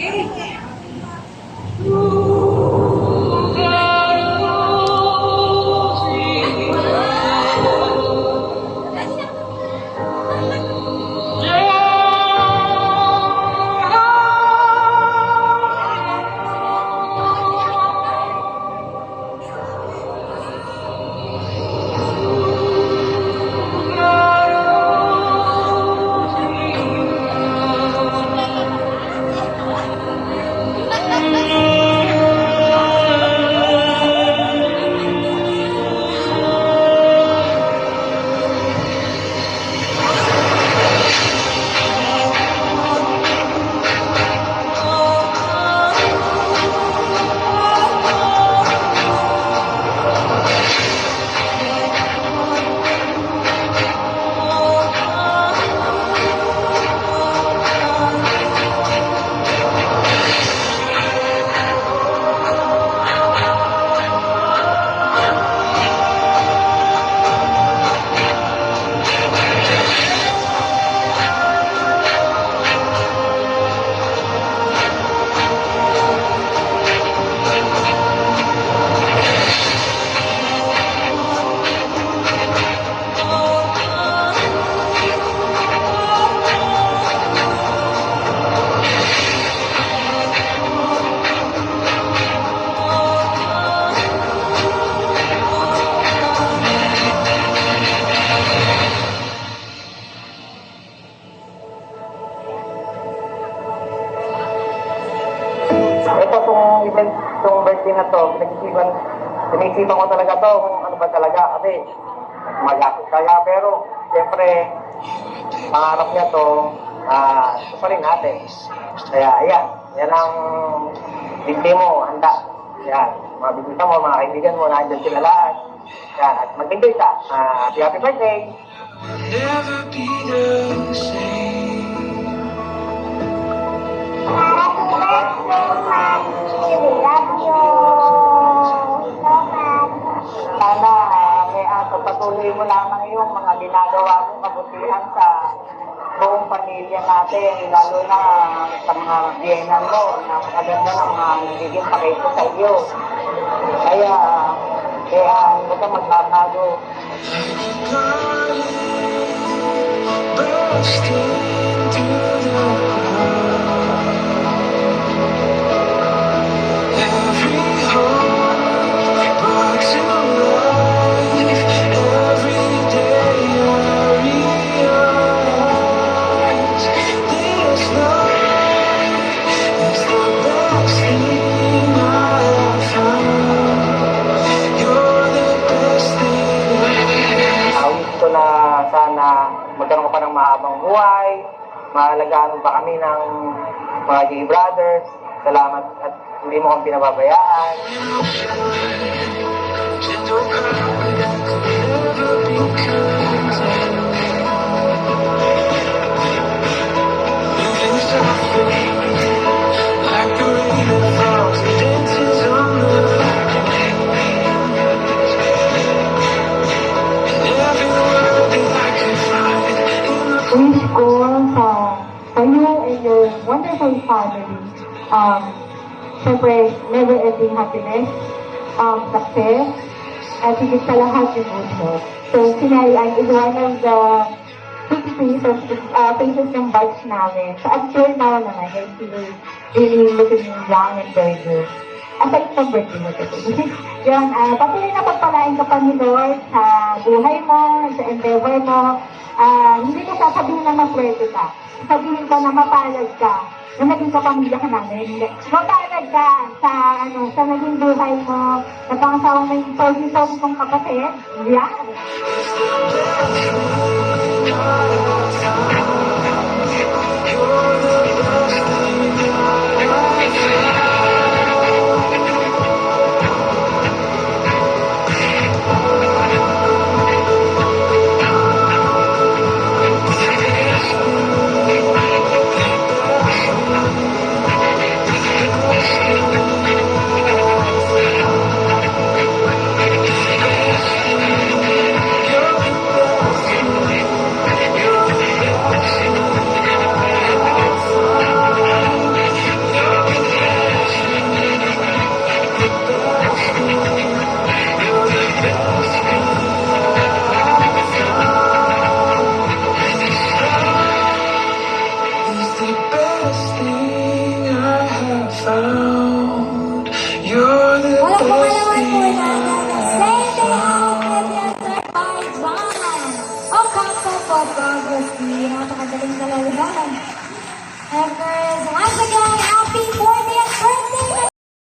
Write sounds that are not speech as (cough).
Okay. Ooh. Ito tong event, tong birthday na to, pinag-isipan, ko talaga to kung ano ba talaga. Kasi magastos kaya pero siyempre pangarap niya to, ah, ito rin natin. Kaya ayan, yan ang birthday mo, handa. Yan, mga bibita mo, mga kaibigan mo, nandiyan sila lahat. Yan, at mag-enjoy ka. Ah, happy, happy birthday! never be the same. Ginagawa mong kabutihan sa buong pamilya natin, lalo na sa mga biyenan mo, na maganda ng mga nagiging pakito sa iyo. Kaya, kaya hindi ka magbabago. Bursting Na sana magkaroon ka ng mahabang buhay, maalagaan pa kami ng mga gay brothers. Salamat at hindi mo kami pinababayaan. Cry wonderful family, um, syempre, never-ending happiness, um, success, at higit sa lahat yung good health. So, si Naian is one of the big faces, uh, faces ng batch namin. So, sure now naman, see you really looking young and very good. Aside from birthday mo today. (laughs) Uh, patuloy na pagpalain ka pa ni Lord sa buhay mo, sa endeavor mo. Ah, hindi ko sasabihin na maswerte ka. Sabihin ko na mapalad ka na naging kapamilya ka namin. Mapalad ka sa, ano, sa naging buhay mo, na pangasawa mo yung pogi-pogi kong kapatid. Found. Kakapapagasi. Napakadaling dalawahan. And girls, once again,